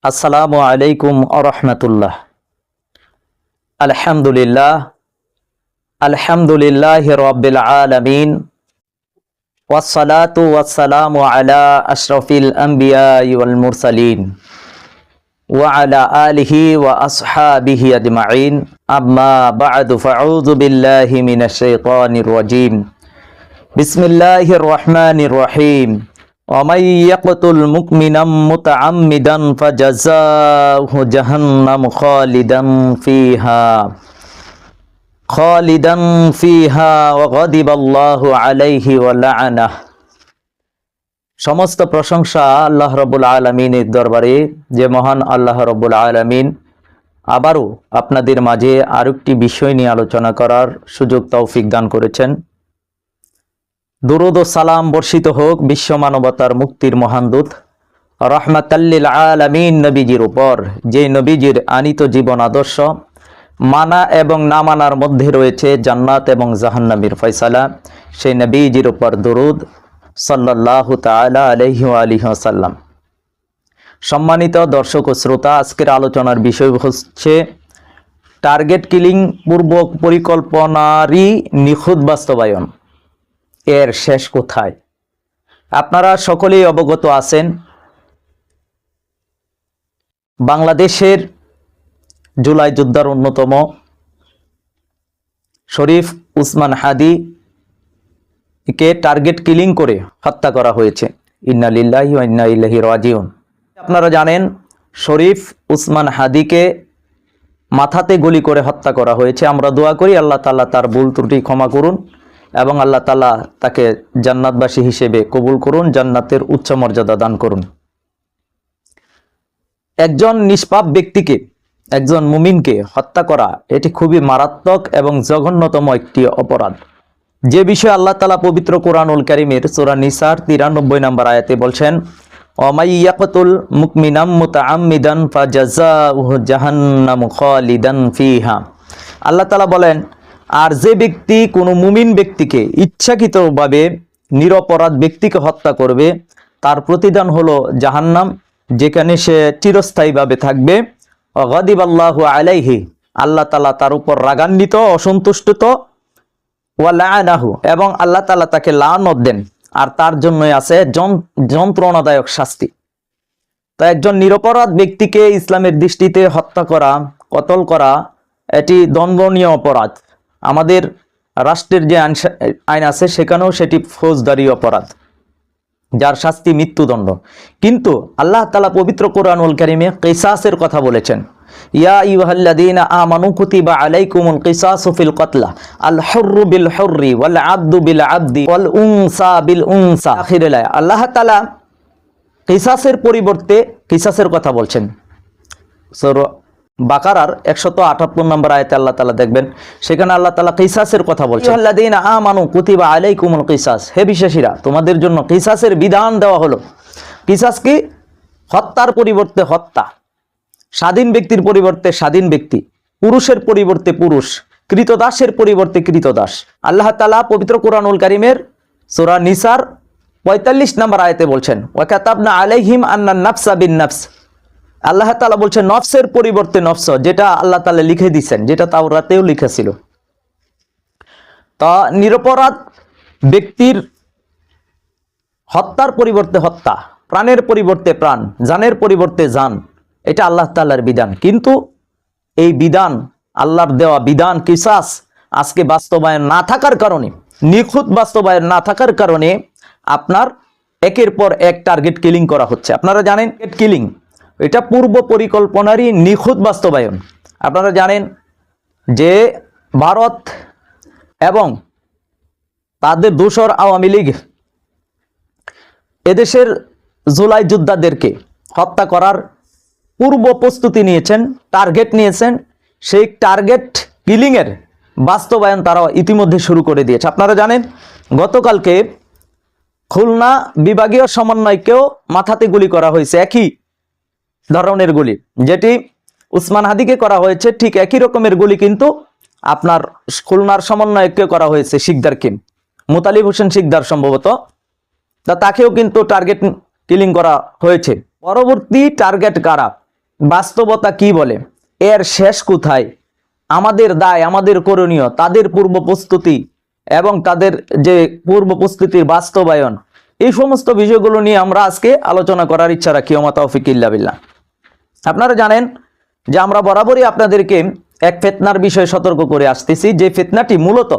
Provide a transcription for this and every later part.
আসসালামু আলাইকুম আরহামতুল্লাহ আলহামদুলিল্লাহ আলহামদুলিল্লাহ রব্বিল আলামিন ওয়াসসালাতু ওয়াসসালামু আলা আশরাফিল আম্বিয়া ওয়াল মুরসালিন وعلى آله وأصحابه أجمعين أما بعد فأعوذ بالله من الشيطان الرجيم بسم الله الرحمن الرحيم ومن يقتل مؤمنا متعمدا فجزاؤه جهنم خالدا فيها خالدا فيها وغضب الله عليه ولعنه সমস্ত প্রশংসা আল্লাহ রবুল আলমিনের দরবারে যে মহান আল্লাহ রবুল আলমিন আবারও আপনাদের মাঝে আরেকটি বিষয় নিয়ে আলোচনা করার সুযোগ তৌফিক দান করেছেন দুরুদ ও সালাম বর্ষিত হোক বিশ্ব মানবতার মুক্তির মহান দূত। রহমাতাল্লিল আলামিন নবীজির উপর, যে নবীজির আনিত জীবন আদর্শ, মানা এবং না মানার মধ্যে রয়েছে জান্নাত এবং জাহান্নামীর ফয়সালা। সেই নবীজির উপর দুরুদ সাল্লাহ তালা আলহি আলিহ সাল্লাম সম্মানিত দর্শক ও শ্রোতা, আজকের আলোচনার বিষয় হচ্ছে টার্গেট কিলিং পূর্ব পরিকল্পনারই নিখুঁত বাস্তবায়ন। এর শেষ কোথায়? আপনারা সকলেই অবগত আছেন, বাংলাদেশের জুলাই যোদ্ধার অন্যতম শরীফ উসমান হাদি কে টার্গেট কিলিং করে হত্যা করা হয়েছে। ইন্না লিল্লাহি ওয়া ইন্না ইলাইহি রাজিউন। আপনারা জানেন, শরীফ উসমান হাদিকে মাথাতে গুলি করে হত্যা করা হয়েছে। আমরা দোয়া করি, আল্লাহ তাআলা তার ভুল ত্রুটি ক্ষমা করুন। এবং আল্লাহ তাআলা তাকে জান্নাতবাসী হিসেবে কবুল করুন, জান্নাতের উচ্চ মর্যাদা দান করুন। একজন নিষ্পাপ ব্যক্তিকে, একজন মুমিনকে হত্যা করা, এটি খুবই মারাত্মক এবং জঘন্যতম একটি অপরাধ। যে বিষয়ে আল্লাহ তালা পবিত্র কোরআনুল করিমের সুরা নিসার তিরানব্বই নম্বর আয়াতে বলছেন অমাইয়াকতুল মুকমিনাম মুতাআম্মিদান ফাজাজাউহু জাহান্নামু খালিদান ফিহা। আল্লাহ তালা বলেন আর যে ব্যক্তি কোনো মুমিন ব্যক্তিকে ইচ্ছাকৃতভাবে নিরপরাধ ব্যক্তিকে হত্যা করবে, তার প্রতিদান হলো জাহান্নাম, যেখানে সে চিরস্থায়ীভাবে থাকবে। অগাদিব আল্লাহ আলাইহি, আল্লাহ তালা তার উপর রাগান্বিত অসন্তুষ্ট ওয়ালাহু এবং আল্লাহ তালা তাকে লানত দেন, আর তার জন্যই আছে যন- যন্ত্রণাদায়ক শাস্তি। তো একজন নিরপরাধ ব্যক্তিকে ইসলামের দৃষ্টিতে হত্যা করা, কতল করা, এটি দণ্ডনীয় অপরাধ। আমাদের রাষ্ট্রের যে আইন আছে, সেখানেও সেটি ফৌজদারি অপরাধ, যার শাস্তি মৃত্যুদণ্ড। কিন্তু আল্লাহ তালা পবিত্র কোরআনুল কারিমে কেসাসের কথা বলেছেন, ইয়া কতলা, আল বিল আবদু বিল আবদি আল্লাহ কিসাসের পরিবর্তে কিসাসের কথা বলছেন। বাকারার একশত আটাত্তর নম্বর আয়তে আল্লাহ তালা দেখবেন, সেখানে আল্লাহ তালা কিসাসের কথা বলছেন। আল্লাদিন আমানু কুতিবা আলাইকুমুল কিসাস। হে বিশ্বাসীরা, তোমাদের জন্য কিসাসের বিধান দেওয়া হলো। কিসাস কি? হত্যার পরিবর্তে হত্যা, স্বাধীন ব্যক্তির পরিবর্তে স্বাধীন ব্যক্তি, পুরুষের পরিবর্তে পুরুষ, কৃতদাসের পরিবর্তে কৃতদাস। আল্লাহ তালা পবিত্র কোরআনুল কারিমের সোরা নিসার পঁয়তাল্লিশ নম্বর আয়তে বলছেন ওয়াকাতাবনা আলাইহিম আন্না নাফসা বিন নাফস। আল্লাহ তালা বলছেন, নফসের পরিবর্তে নফস, যেটা আল্লাহ তালা লিখে দিচ্ছেন যেটা তাওরাতেও লিখেছিল। তা নিরপরাধ ব্যক্তির হত্যার পরিবর্তে হত্যা, প্রাণের পরিবর্তে প্রাণ, জানের পরিবর্তে জান, এটা আল্লাহ তাল্লার বিধান। কিন্তু এই বিধান, আল্লাহর দেওয়া বিধান, কিসাস, আজকে বাস্তবায়ন না থাকার কারণে, নিখুঁত বাস্তবায়ন না থাকার কারণে আপনার একের পর এক টার্গেট কিলিং করা হচ্ছে। আপনারা জানেন কিলিং এটা পূর্ব পরিকল্পনারই নিখুঁত বাস্তবায়ন। আপনারা জানেন যে ভারত এবং তাদের দোসর আওয়ামী লীগ এদেশের জুলাই যোদ্ধাদেরকে হত্যা করার পূর্ব প্রস্তুতি নিয়েছেন, টার্গেট নিয়েছেন। সেই টার্গেট কিলিংয়ের বাস্তবায়ন তারা ইতিমধ্যে শুরু করে দিয়েছে। আপনারা জানেন, গতকালকে খুলনা বিভাগীয় সমন্বয়কেও মাথাতে গুলি করা হয়েছে। একই ধরনের গুলি। যেটি উসমান হাদিকে করা হয়েছে, ঠিক একই রকমের গুলি কিন্তু আপনার খুলনার সমন্বয়কে করা হয়েছে শিকদারকে মুতালিব হোসেন শিকদার সম্ভবত। তা তাকেও কিন্তু টার্গেট কিলিং করা হয়েছে। পরবর্তী টার্গেট কারা? বাস্তবতা কি বলে? এর শেষ কোথায়? আমাদের দায়, আমাদের করণীয়, তাদের পূর্ব প্রস্তুতি এবং তাদের যে পূর্ব প্রস্তুতির বাস্তবায়ন, এই সমস্ত বিষয়গুলো নিয়ে আমরা আজকে আলোচনা করার ইচ্ছা রাখি। ওমা তৌফিক ইল্লা বিল্লাহ। আপনারা জানেন যে আমরা বরাবরই আপনাদেরকে এক ফেতনার বিষয়ে সতর্ক করে আসতেছি, যে ফেতনাটি মূলত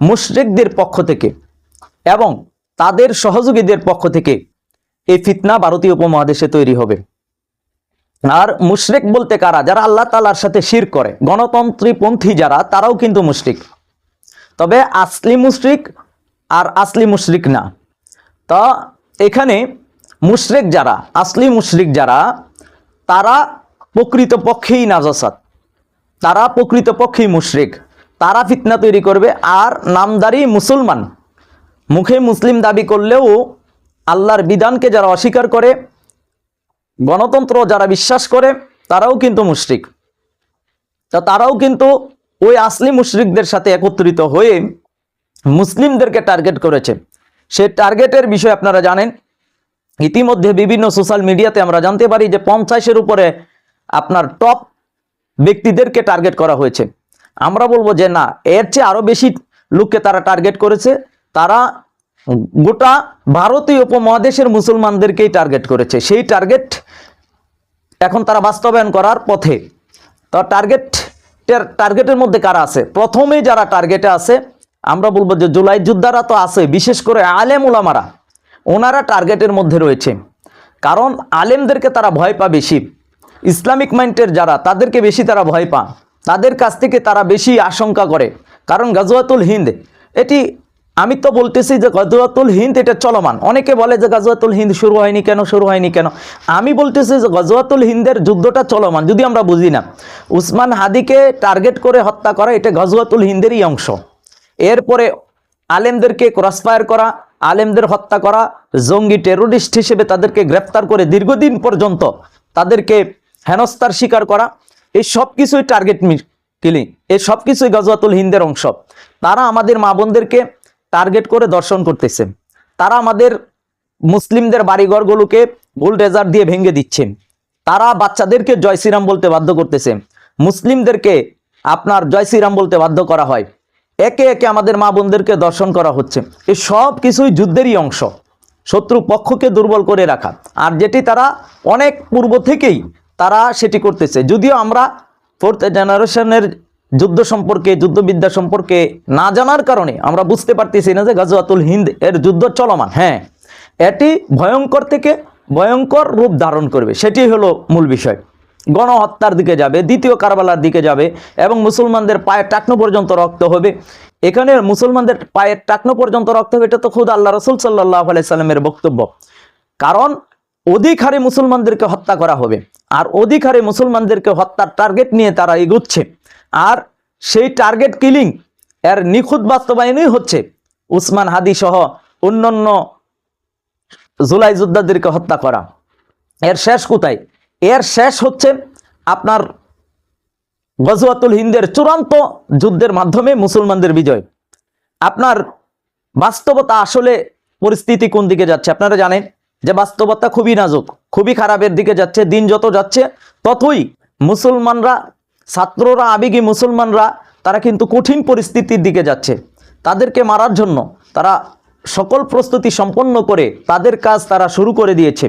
মুশরিকদের পক্ষ থেকে এবং তাদের সহযোগীদের পক্ষ থেকে এই ফিতনা ভারতীয় উপমহাদেশে তৈরি হবে। আর মুশরিক বলতে কারা? যারা আল্লাহ তালার সাথে শির করে। গণতন্ত্রীপন্থী যারা, তারাও কিন্তু মুশরিক। তবে আসলি মুশরিক আর আসলি মুশরিক না। তা এখানে মুশরিক যারা, আসলি মুশরিক যারা তারা প্রকৃত পক্ষেই নাজাসাত তারা প্রকৃত পক্ষেই মুশরিক। তারা ফিতনা তৈরি করবে আর নামদারি মুসলমান। মুখে মুসলিম দাবি করলেও আল্লাহর বিধানকে যারা অস্বীকার করে, গণতন্ত্র যারা বিশ্বাস করে, তারাও কিন্তু মুশরিক। তা তারাও কিন্তু ওই আসলি মুশরিকদের সাথে একত্রিত হয়ে মুসলিমদেরকে টার্গেট করেছে। সে টার্গেটের বিষয় আপনারা জানেন ইতিমধ্যে বিভিন্ন সোশ্যাল মিডিয়াতে আমরা জানতে পারি যে পঞ্চাশের উপরে আপনার টপ ব্যক্তিদেরকে টার্গেট করা হয়েছে। আমরা বলব যে না, এর চেয়ে আরও বেশি লোককে তারা টার্গেট করেছে। তারা গোটা ভারতীয় উপমহাদেশের মুসলমানদেরকেই টার্গেট করেছে। সেই টার্গেট এখন তারা বাস্তবায়ন করার পথে। তো টার্গেট টার্গেটের মধ্যে কারা আছে? প্রথমেই যারা টার্গেটে আছে, আমরা বলব যে জুলাই যোদ্ধারা তো আছে, বিশেষ করে আলেম উলামারা। ওনারা টার্গেটের মধ্যে রয়েছে। কারণ আলেমদেরকে তারা ভয় পা বেশি। ইসলামিক মাইন্ডের যারা, তাদেরকে বেশি তারা ভয় পা তাদের কাছ থেকে তারা বেশি আশঙ্কা করে। কারণ গাজওয়াতুল হিন্দ, এটি আমি তো বলতেছি যে গজওয়াতুল হিন্দ এটা চলমান। অনেকে বলে যে গজওয়াতুল হিন্দ শুরু হয়নি কেন, শুরু হয়নি কেন? আমি বলতেছি যে গজওয়াতুল হিন্দের যুদ্ধটা চলমান, যদি আমরা বুঝি না। উসমান হাদিকে টার্গেট করে হত্যা করা এটা গজওয়াতুল হিন্দেরই অংশ। এরপরে আলেমদেরকে ক্রসফায়ার করা আলেমদের হত্যা করা, জঙ্গি টেরোরিস্ট হিসেবে তাদেরকে গ্রেফতার করে দীর্ঘদিন পর্যন্ত তাদেরকে হেনস্থার শিকার করা, এই সব কিছুই টার্গেট কিলিং এই সব কিছুই গজওয়াতুল হিন্দের অংশ। তারা আমাদের মা বোনদেরকে টার্গেট করে দর্শন করতেছে। তারা আমাদের মুসলিমদের বাড়িঘরগুলোকে বুলডেজার দিয়ে ভেঙে দিচ্ছে। তারা বাচ্চাদেরকে জয় শ্রীরাম বলতে বাধ্য করতেছে। মুসলিমদেরকে আপনার জয় শ্রীরাম বলতে বাধ্য করা হয়। একে একে আমাদের মা বোনদেরকে দর্শন করা হচ্ছে। এই সব কিছুই যুদ্ধেরই অংশ। শত্রু পক্ষকে দুর্বল করে রাখা। আর যেটি তারা অনেক পূর্ব থেকেই তারা সেটি করতেছে। যদিও আমরা ফোর্থ জেনারেশনের যুদ্ধ সম্পর্কে, যুদ্ধবিদ্যা সম্পর্কে না জানার কারণে আমরা বুঝতে পারতেছি না যে গাজওয়াতুল হিন্দ এর যুদ্ধ চলমান। হ্যাঁ এটি ভয়ঙ্কর থেকে ভয়ঙ্কর রূপ ধারণ করবে। সেটি হলো মূল বিষয়। গণহত্যার দিকে যাবে, দ্বিতীয় কারবালার দিকে যাবে এবং মুসলমানদের পায়ের টাকনো পর্যন্ত রক্ত হবে। এখানে মুসলমানদের পায়ের টাকনো পর্যন্ত রক্ত হবে, এটা তো খুদ আল্লাহ রসুল সাল্লাহ আলাইসাল্লামের বক্তব্য। কারণ অধিক হারে মুসলমানদেরকে হত্যা করা হবে, আর অধিক হারে মুসলমানদেরকে হত্যার টার্গেট নিয়ে তারা এগুচ্ছে। আর সেই টার্গেট কিলিং এর নিখুঁত বাস্তবায়নই হচ্ছে উসমান হাদি সহ অন্যান্য জুলাই যোদ্ধাদেরকে হত্যা করা। এর শেষ কোথায়? এর শেষ হচ্ছে আপনার গজওয়াতুল হিন্দের চূড়ান্ত যুদ্ধের মাধ্যমে মুসলমানদের বিজয়। আপনার বাস্তবতা আসলে পরিস্থিতি কোন দিকে যাচ্ছে? আপনারা জানেন যে বাস্তবতা খুবই নাজুক, খুবই খারাপের দিকে যাচ্ছে, দিন যত যাচ্ছে, ততই মুসলমানরা, ছাত্ররা, আবেগী মুসলমানরা, তারা কিন্তু কঠিন পরিস্থিতির দিকে যাচ্ছে। তাদেরকে মারার জন্য তারা সকল প্রস্তুতি সম্পন্ন করে তাদের কাজ তারা শুরু করে দিয়েছে।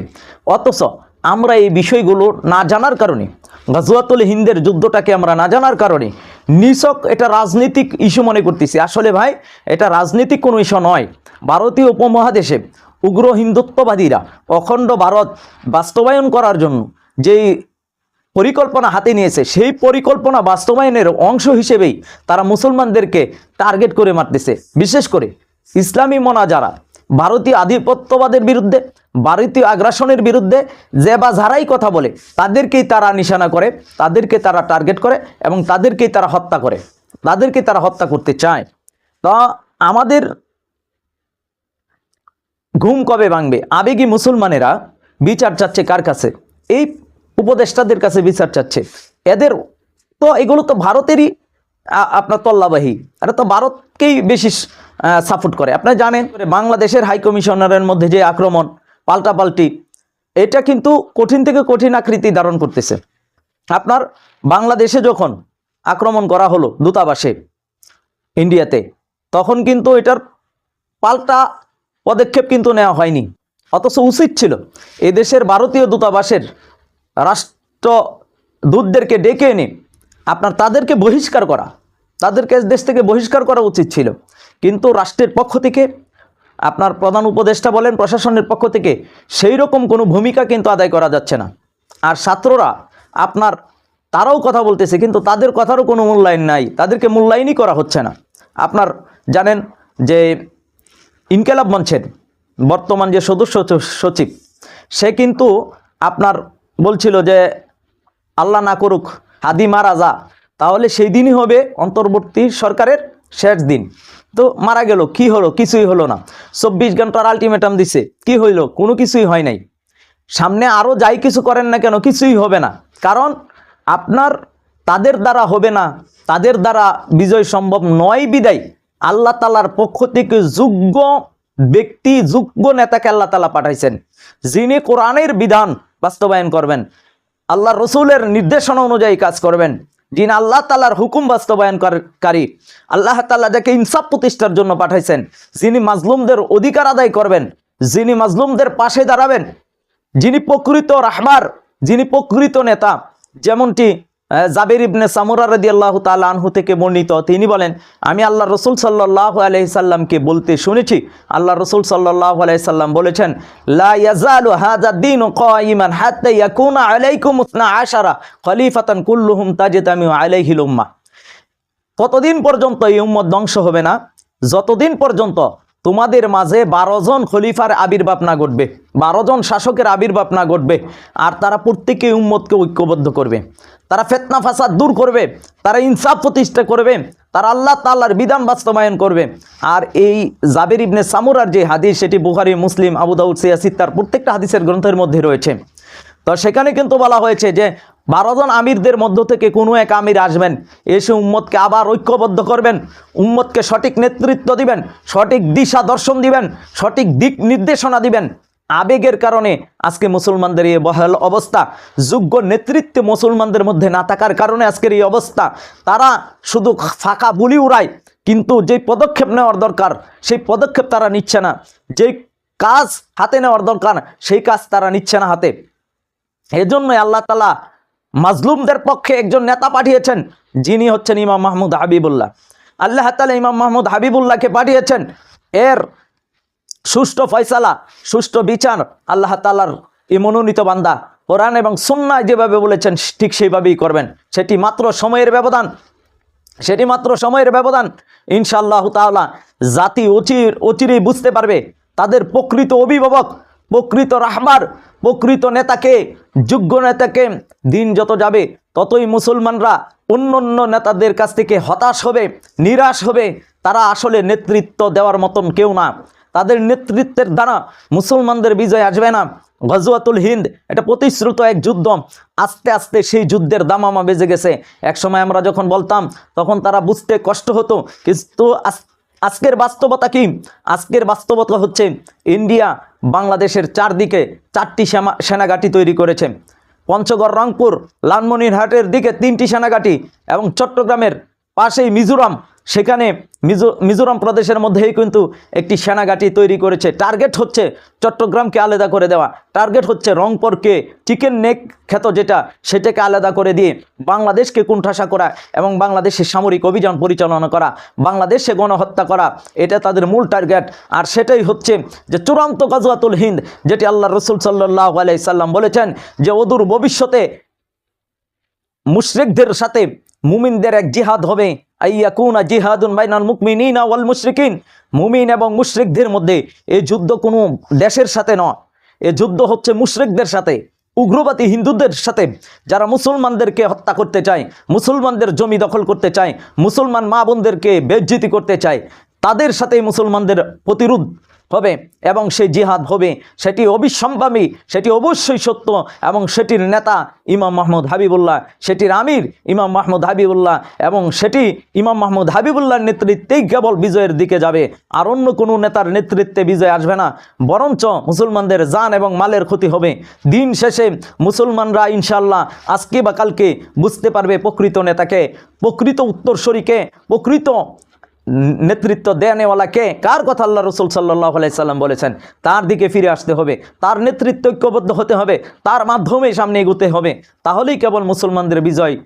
অথচ আমরা এই বিষয়গুলো না জানার কারণে, গজওয়াতুল হিন্দের যুদ্ধটাকে আমরা না জানার কারণে, নিছক এটা রাজনৈতিক ইস্যু মনে করতেছি। আসলে ভাই, এটা রাজনৈতিক কোনো ইস্যু নয়। ভারতীয় উপমহাদেশে উগ্র হিন্দুত্ববাদীরা অখণ্ড ভারত বাস্তবায়ন করার জন্য যেই পরিকল্পনা হাতে নিয়েছে, সেই পরিকল্পনা বাস্তবায়নের অংশ হিসেবেই তারা মুসলমানদেরকে টার্গেট করে মারতেছে। বিশেষ করে ইসলামী মনা যারা ভারতীয় আধিপত্যবাদের বিরুদ্ধে, ভারতীয় আগ্রাসনের বিরুদ্ধে যে বা যারাই কথা বলে, তাদেরকেই তারা নিশানা করে, তাদেরকে তারা টার্গেট করে এবং তাদেরকেই তারা হত্যা করে তাদেরকে তারা হত্যা করতে চায়। তা আমাদের ঘুম কবে ভাঙবে? আবেগী মুসলমানেরা বিচার চাচ্ছে কার কাছে? এই উপদেষ্টাদের কাছে বিচার চাচ্ছে। এদের তো এগুলো তো ভারতেরই আপনার তল্লাবাহী। এটা তো ভারতকেই বেশি সাপোর্ট করে। আপনারা জানেন, বাংলাদেশের হাই কমিশনারের মধ্যে যে আক্রমণ, পাল্টাপাল্টি, এটা কিন্তু কঠিন থেকে কঠিন আকৃতি ধারণ করতেছে। আপনার বাংলাদেশে যখন আক্রমণ করা হলো দূতাবাসে, ইন্ডিয়াতে, তখন কিন্তু এটার পাল্টা পদক্ষেপ কিন্তু নেওয়া হয়নি। অথচ উচিত ছিল এদেশের ভারতীয় দূতাবাসের রাষ্ট্র দূতদেরকে ডেকে এনে আপনার তাদেরকে বহিষ্কার করা। তাদেরকে দেশ থেকে বহিষ্কার করা উচিত ছিল। কিন্তু রাষ্ট্রের পক্ষ থেকে, আপনার প্রধান উপদেষ্টা বলেন, প্রশাসনের পক্ষ থেকে সেই রকম কোনো ভূমিকা কিন্তু আদায় করা যাচ্ছে না। আর ছাত্ররা আপনার, তারাও কথা বলতেছে, কিন্তু তাদের কথারও কোনো মূল্যায়ন নাই, তাদেরকে মূল্যায়নই করা হচ্ছে না। আপনার জানেন যে ইনকেলাব মঞ্চের বর্তমান যে সদস্য সচিব, সে কিন্তু আপনার বলছিল যে, আল্লাহ না করুক, হাদি মারা যা, তাহলে সেই দিনই হবে অন্তর্বর্তী সরকারের শেষ দিন। তো মারা গেল, কি হলো? কিছুই হলো না। চব্বিশ ঘণ্টার আলটিমেটাম দিছে। কি হইল? কোনো কিছুই হয় নাই। সামনে আরও যাই কিছু করেন না কেন, কিছুই হবে না। কারণ আপনার তাদের দ্বারা হবে না, তাদের দ্বারা বিজয় সম্ভব নয় বিদায়। আল্লাহ তালার পক্ষ থেকে যোগ্য ব্যক্তি, যোগ্য নেতাকে আল্লাহ তালা পাঠাইছেন, যিনি কোরআনের বিধান বাস্তবায়ন করবেন আল্লাহ রসুলের নির্দেশনা অনুযায়ী কাজ করবেন। যিনি আল্লাহ তালার হুকুম বাস্তবায়ন বাস্তবায়নকারী, আল্লাহ তাল্লাহ যাকে ইনসাফ প্রতিষ্ঠার জন্য পাঠাইছেন, যিনি মাজলুমদের অধিকার আদায় করবেন, যিনি মাজলুমদের পাশে দাঁড়াবেন, যিনি প্রকৃত রাহমার, যিনি প্রকৃত নেতা, যেমনটি জাবির ইবনে সামুরা রদি আল্লাহ তালা আনহু থেকে বর্ণিত। তিনি বলেন, আমি আল্লাহ রসুল সাল্লাহ আলহি সাল্লামকে বলতে শুনেছি। আল্লাহ রসুল সাল্লাহ আলহি সাল্লাম বলেছেন আশারা খলিফাতান কুল্লুহুম তাজতামিউ আলাইহিল উম্মাহ ততদিন পর্যন্ত এই উম্মত ধ্বংস হবে না। যতদিন পর্যন্ত তোমাদের মাঝে বারো জন খলিফার আবির্ভাব না ঘটবে, বারো জন শাসকের আবির্ভাব না ঘটবে, আর তারা প্রত্যেকে উম্মতকে ঐক্যবদ্ধ করবে। তারা ফেতনা, ফাসাদ দূর করবে, তারা ইনসাফ প্রতিষ্ঠা করবে, তারা আল্লাহ তাল্লার বিধান বাস্তবায়ন করবে। আর এই জাবের ইবনে সামুরার যে হাদিস, সেটি বুহারি মুসলিম, আবু দাউদ, সিয়াসিদ, তার প্রত্যেকটা হাদিসের গ্রন্থের মধ্যে রয়েছে। তো সেখানে কিন্তু বলা হয়েছে যে বারো জন আমিরদের মধ্য থেকে কোনো এক আমির আসবেন। এসে উম্মতকে আবার ঐক্যবদ্ধ করবেন। উম্মতকে সঠিক নেতৃত্ব দিবেন, সঠিক দিশা দর্শন দিবেন, সঠিক দিক নির্দেশনা দিবেন। আবেগের কারণে আজকে মুসলমানদের এই বহাল অবস্থা, যোগ্য নেতৃত্বে মুসলমানদের মধ্যে না থাকার কারণে আজকের এই অবস্থা। তারা শুধু ফাঁকা বুলি উড়ায়, কিন্তু যেই পদক্ষেপ নেওয়ার দরকার, সেই পদক্ষেপ তারা নিচ্ছে না। যেই কাজ হাতে নেওয়ার দরকার, সেই কাজ তারা নিচ্ছে না হাতে। এজন্যই আল্লাহ তালা মাজলুমদের পক্ষে একজন নেতা পাঠিয়েছেন, যিনি হচ্ছেন ইমাম মাহমুদ হাবিবুল্লাহ। আল্লাহ তালা ইমাম মাহমুদ হাবিবুল্লাহকে পাঠিয়েছেন। এর সুষ্ঠু ফয়সালা, সুষ্ঠু বিচার আল্লাহ তালার এই মনোনীত বান্দা কোরআন এবং সুন্নায় যেভাবে বলেছেন, ঠিক সেইভাবেই করবেন। সেটি মাত্র সময়ের ব্যবধান। সেটি মাত্র সময়ের ব্যবধান। ইনশাআল্লাহ তাআলা জাতি অচির অচিরেই বুঝতে পারবে, তাদের প্রকৃত অভিভাবক প্রকৃত রাহবার, প্রকৃত নেতাকে, যোগ্য নেতাকে দিন যত যাবে, ততই মুসলমানরা অন্য অন্য নেতাদের কাছ থেকে হতাশ হবে, নিরাশ হবে। তারা আসলে নেতৃত্ব দেওয়ার মতন কেউ না। তাদের নেতৃত্বের দ্বারা মুসলমানদের বিজয় আসবে না। গজওয়াতুল হিন্দ, এটা প্রতিশ্রুত এক যুদ্ধ। আস্তে আস্তে সেই যুদ্ধের দামামা বেজে গেছে। এক সময় আমরা যখন বলতাম, তখন তারা বুঝতে কষ্ট হতো। কিন্তু আজ- আজকের বাস্তবতা কি? আজকের বাস্তবতা হচ্ছে ইন্ডিয়া বাংলাদেশের চারদিকে চারটি সেনা সেনাঘাঁটি তৈরি করেছে। পঞ্চগড়, রংপুর, লালমনিরহাটের দিকে তিনটি সেনাঘাঁটি এবং চট্টগ্রামের পাশেই মিজোরাম সেখানে মিজো, মিজোরাম প্রদেশের মধ্যেই কিন্তু একটি সেনাঘাঁটি তৈরি করেছে। টার্গেট হচ্ছে চট্টগ্রামকে আলাদা করে দেওয়া। টার্গেট হচ্ছে রংপুরকে চিকেন নেক খ্যাত যেটা, সেটাকে আলাদা করে দিয়ে বাংলাদেশকে কুণ্ঠাসা করা এবং বাংলাদেশের সামরিক অভিযান পরিচালনা করা বাংলাদেশে গণহত্যা করা, এটা তাদের মূল টার্গেট। আর সেটাই হচ্ছে যে চূড়ান্ত গজওয়াতুল হিন্দ, যেটি আল্লাহ রসুল সাল্লাহ আলাই সাল্লাম বলেছেন যে, অদূর ভবিষ্যতে মুশরিকদের সাথে মুমিনদের এক জিহাদ হবে। আইয়াকুনা জিহাদুন বাইনাল মুকমিনিনা ওয়াল মুশরিকিন। মুমিন এবং মুশরিকদের মধ্যে এই যুদ্ধ কোনো দেশের সাথে নয়। এ যুদ্ধ হচ্ছে মুশরিকদের সাথে, উগ্রবাদী হিন্দুদের সাথে। যারা মুসলমানদেরকে হত্যা করতে চায়, মুসলমানদের জমি দখল করতে চায়, মুসলমান মা বোনদেরকে বেজ্জিতি করতে চায়, তাদের সাথে মুসলমানদের প্রতিরোধ হবে এবং সেই জিহাদ হবে, সেটি অবিসম্ভাবী, সেটি অবশ্যই সত্য এবং সেটির নেতা ইমাম মাহমুদ হাবিবুল্লাহ, সেটির আমির ইমাম মাহমুদ হাবিবুল্লাহ এবং সেটি ইমাম মাহমুদ হাবিবুল্লাহর নেতৃত্বেই কেবল বিজয়ের দিকে যাবে। আর অন্য কোনো নেতার নেতৃত্বে বিজয় আসবে না। বরঞ্চ মুসলমানদের জান এবং মালের ক্ষতি হবে। দিন শেষে মুসলমানরা ইনশাল্লাহ আজকে বা কালকে বুঝতে পারবে প্রকৃত নেতাকে, প্রকৃত উত্তরসূরিকে, প্রকৃত নেতৃত্ব দেয়ানেওয়ালাকে কার কথা আল্লাহ রসুল সাল্লাহ আলাইসাল্লাম বলেছেন? তার দিকে ফিরে আসতে হবে। তার নেতৃত্ব ঐক্যবদ্ধ হতে হবে। তার মাধ্যমে সামনে এগোতে হবে। তাহলেই কেবল মুসলমানদের বিজয়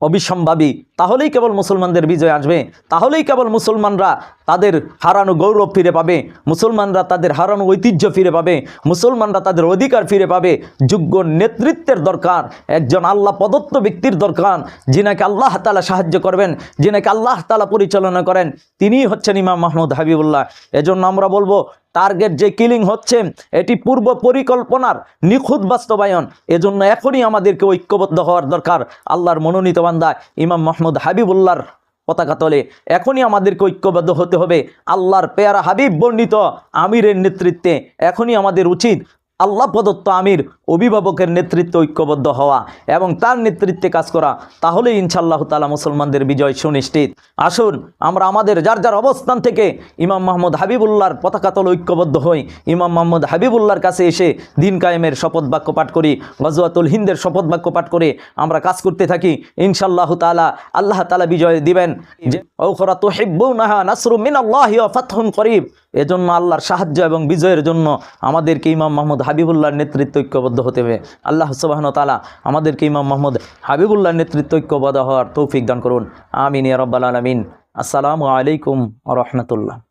অবিসম্ভাবী। তাহলেই কেবল মুসলমানদের বিজয় আসবে। তাহলেই কেবল মুসলমানরা তাদের হারানো গৌরব ফিরে পাবে। মুসলমানরা তাদের হারানো ঐতিহ্য ফিরে পাবে। মুসলমানরা তাদের অধিকার ফিরে পাবে। যোগ্য নেতৃত্বের দরকার। একজন আল্লাহ প্রদত্ত ব্যক্তির দরকার। যিনাকে আল্লাহ তালা সাহায্য করবেন, যিনাকে আল্লাহ তালা পরিচালনা করেন, তিনিই হচ্ছেন ইমাম মাহমুদ হাবিবুল্লাহ। এজন্য আমরা বলব টার্গেট যে কিলিং হচ্ছে, এটি পূর্ব পরিকল্পনার নিখুঁত বাস্তবায়ন। এজন্য এখনই আমাদেরকে ঐক্যবদ্ধ হওয়ার দরকার। আল্লাহর মনোনীত বান্দা ইমাম মাহমুদ হাবিবুল্লাহর পতাকা তলে। এখনই আমাদেরকে ঐক্যবদ্ধ হতে হবে। আল্লাহর পেয়ারা হাবিব বর্ণিত আমিরের নেতৃত্বে। এখনই আমাদের উচিত আল্লাহ প্রদত্ত আমির, অভিভাবকের নেতৃত্বে ঐক্যবদ্ধ হওয়া এবং তার নেতৃত্বে কাজ করা তাহলে ইনশাল্লাহ তালা মুসলমানদের বিজয় সুনিশ্চিত। আসুন, আমরা আমাদের যার যার অবস্থান থেকে ইমাম মাহমুদ হাবিবুল্লাহর পতাকা তলে ঐক্যবদ্ধ হই। ইমাম মাহমুদ হাবিবুল্লাহর কাছে এসে দিন কায়েমের শপথ বাক্য পাঠ করি, গজওয়াতুল হিন্দের শপথ বাক্য পাঠ করে আমরা কাজ করতে থাকি। ইনশাল্লাহ তালা আল্লাহ তালা বিজয় দিবেন। যে ঔখরা তো নাহা নাসরু মিন আল্লাহ ফাতহুন করিব। এজন্য আল্লাহর সাহায্য এবং বিজয়ের জন্য আমাদেরকে ইমাম মাহমুদ হাবিবুল্লাহর নেতৃত্ব ঐক্যবদ্ধ হতে হবে। আল্লাহ সুবাহন তালা আমাদেরকে ইমাম মাহমুদ হাবিবুল্লাহর নেতৃত্ব ঐক্যবদ্ধ হওয়ার তৌফিক দান করুন। আমিন ইয়ারব্বাল আলমিন। আসসালামু আলাইকুম রহমতুল্লাহ।